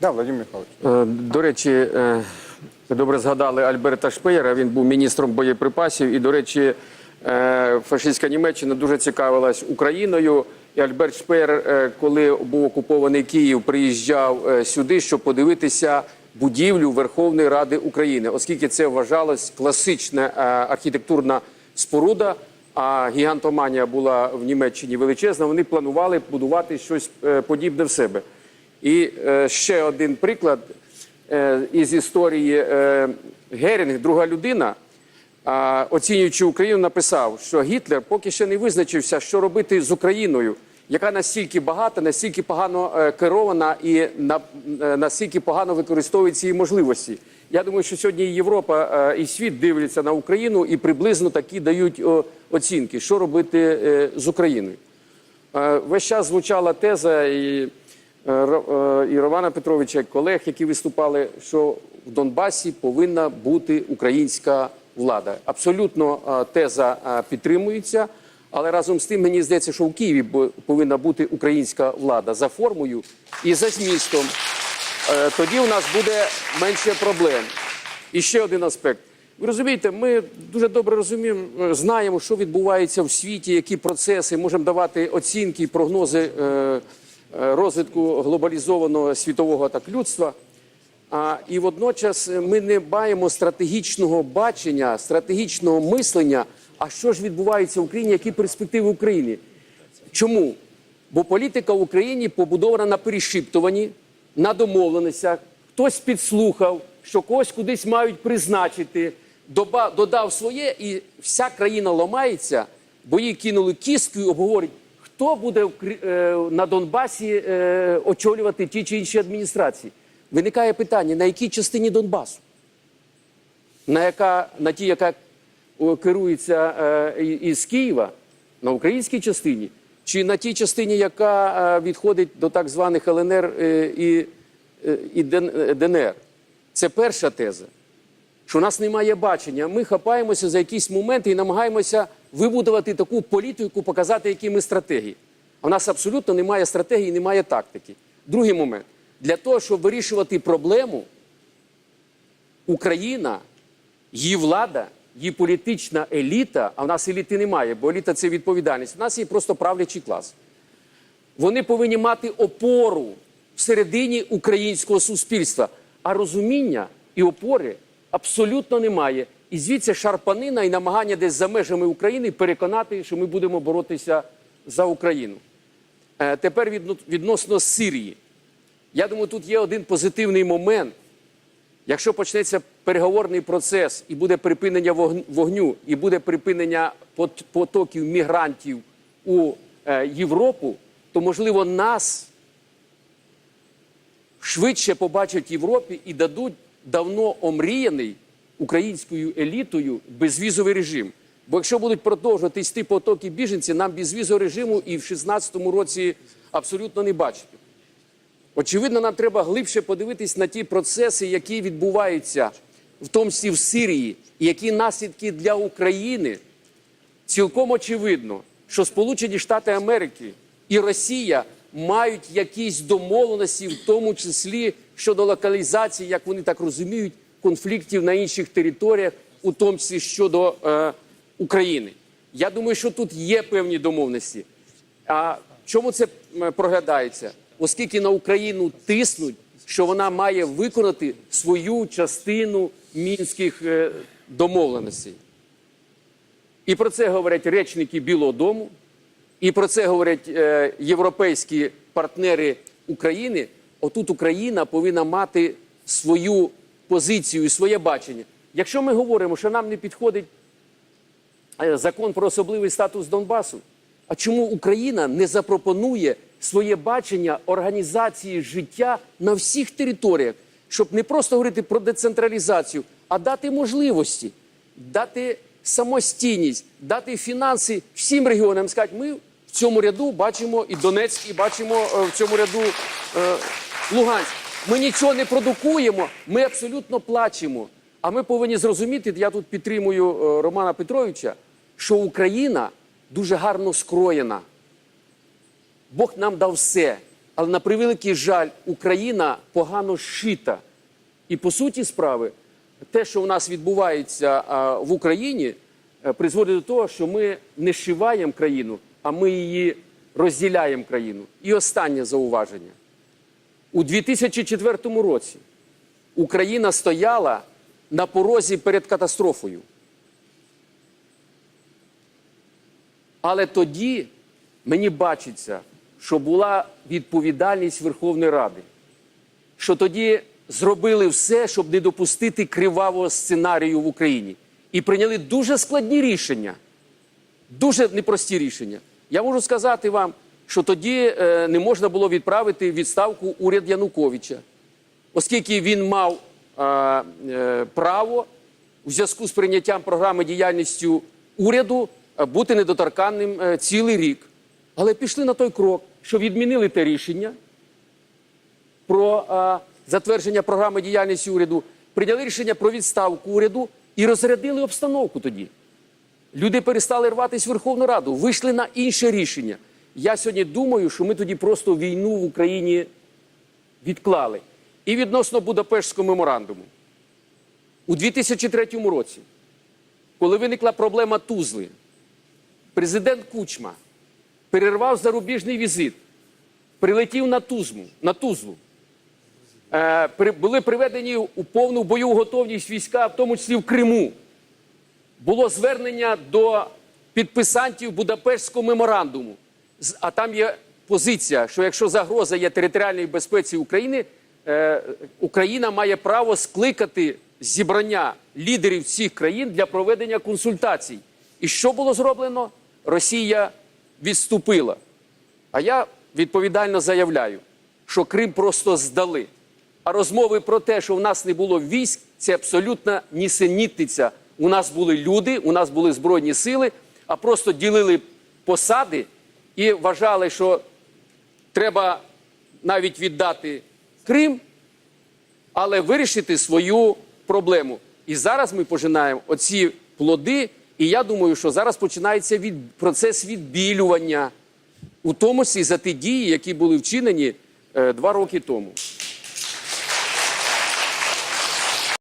Да, Владимир Михайлович. Е, До речі, е, ви добре згадали Альберта Шпеєра. Він був міністром боєприпасів. І, до речі, е, фашистська Німеччина дуже цікавилась Україною. І Альберт Шпеєр, коли був окупований Київ, приїжджав сюди, щоб подивитися будівлю Верховної Ради України, оскільки це вважалось класична архітектурна споруда. А гігантоманія була в Німеччині величезна. Вони планували будувати щось е, подібне в себе. І е, ще один приклад е, із історії Герінг, друга людина, оцінюючи Україну, написав, що Гітлер поки ще не визначився, що робити з Україною, яка настільки багата, настільки погано керована і настільки погано використовує ці можливості. Я думаю, що сьогодні Європа е, і світ дивляться на Україну і приблизно такі дають оцінки, що робити е, з Україною. Е, Весь час звучала теза і, і Романа Петровича, і колег, які виступали, що в Донбасі повинна бути українська влада. Абсолютно теза підтримується, але разом з тим мені здається, що в Києві повинна бути українська влада за формою і за змістом. Е, Тоді у нас буде менше проблем. І ще один аспект. Ви розумієте, ми дуже добре розуміємо, е, знаємо, що відбувається в світі, які процеси, можемо давати оцінки, і прогнози е, розвитку глобалізованого світового так людства. А, і водночас ми не маємо стратегічного бачення, стратегічного мислення. А що ж відбувається в Україні, які перспективи України? Чому? Бо політика в Україні побудована на перешіптуванні, на домовленостях. Хтось підслухав, що когось кудись мають призначити, додав своє, і вся країна ламається, бо їй кинули кістку і обговорюють, хто буде е, на Донбасі е, очолювати ті чи інші адміністрації. Виникає питання, на якій частині Донбасу? на, яка, на ті, яка керується е, із Києва, на українській частині, чи на тій частині, яка е, відходить до так званих ЛНР е, і, е, і ДНР. Це перша теза. Що у нас немає бачення. Ми хапаємося за якісь моменти і намагаємося вибудувати таку політику, показати, які ми стратегії. А в нас абсолютно немає стратегії, немає тактики. Другий момент. Для того, щоб вирішувати проблему, Україна, її влада, її політична еліта, а в нас еліти немає, бо еліта це відповідальність. У нас є просто правлячий клас. Вони повинні мати опору всередині українського суспільства, а розуміння і опори абсолютно немає. І звідси шарпанина і намагання десь за межами України переконати, що ми будемо боротися за Україну. Е, тепер відно- відносно Сирії. Я думаю, тут є один позитивний момент. Якщо почнеться переговорний процес і буде припинення вогн- вогню, і буде припинення потоків мігрантів у е, Європу, то можливо нас швидше побачать в Європі і дадуть давно омріяний українською елітою безвізовий режим. Бо якщо будуть продовжувати йти потоки біженців, нам безвізового режиму і в 2016 році абсолютно не бачити. Очевидно, нам треба глибше подивитись на ті процеси, які відбуваються, в тому числі в Сирії, і які наслідки для України. Цілком очевидно, що Сполучені Штати Америки і Росія мають якісь домовленості, в тому числі щодо локалізації, як вони так розуміють, конфліктів на інших територіях, у тому числі щодо е, України. Я думаю, що тут є певні домовленості. А чому це проглядається? Оскільки на Україну тиснуть, що вона має виконати свою частину мінських е, домовленостей. І про це говорять речники Білого Дому, і про це говорять е, європейські партнери України. Отут Україна повинна мати свою позицію і своє бачення. Якщо ми говоримо, що нам не підходить е, закон про особливий статус Донбасу, а чому Україна не запропонує своє бачення організації життя на всіх територіях, щоб не просто говорити про децентралізацію, а дати можливості, дати самостійність, дати фінанси всім регіонам. Сказати, ми в цьому ряду бачимо і Донецьк, і бачимо е, в цьому ряду е, Луганськ. Ми нічого не продукуємо, ми абсолютно плачемо. А ми повинні зрозуміти, я тут підтримую е, Романа Петровича, що Україна дуже гарно скроєна. Бог нам дав все. Але на превеликий жаль, Україна погано зшита. І по суті справи, те, що у нас відбувається в Україні, е, призводить до того, що ми не зшиваємо країну, а ми її розділяємо країну. І останнє зауваження. У 2004 році Україна стояла на порозі перед катастрофою. Але тоді мені бачиться, що була відповідальність Верховної Ради, що тоді зробили все, щоб не допустити кривавого сценарію в Україні. І прийняли дуже складні рішення, дуже непрості рішення. Я можу сказати вам, що тоді е, не можна було відправити відставку уряд Януковича, оскільки він мав е, е, право у зв'язку з прийняттям програми діяльністю уряду е, бути недоторканним е, цілий рік. Але пішли на той крок, що відмінили те рішення про е, затвердження програми діяльності уряду, прийняли рішення про відставку уряду і розрядили обстановку тоді. Люди перестали рватися в Верховну Раду, вийшли на інше рішення. Я сьогодні думаю, що ми тоді просто війну в Україні відклали. І відносно Будапештського меморандуму. У 2003 році, коли виникла проблема Тузли, президент Кучма перервав зарубіжний візит, прилетів на Тузму, на Тузлу. Е, при- були приведені у повну бойову готовність війська, в тому числі в Криму. Було звернення до підписантів Будапештського меморандуму. А там є позиція, що якщо загроза є територіальній безпеці України, е, Україна має право скликати зібрання лідерів цих країн для проведення консультацій. І що було зроблено? Росія відступила. А я відповідально заявляю, що Крим просто здали. А розмови про те, що в нас не було військ, це абсолютна нісенітниця. У нас були люди, у нас були збройні сили, а просто ділили посади і вважали, що треба навіть віддати Крим, але вирішити свою проблему. І зараз ми пожинаємо оці плоди. І я думаю, що зараз починається від, процес відбілювання, у тому числі за ті дії, які були вчинені е, два роки тому.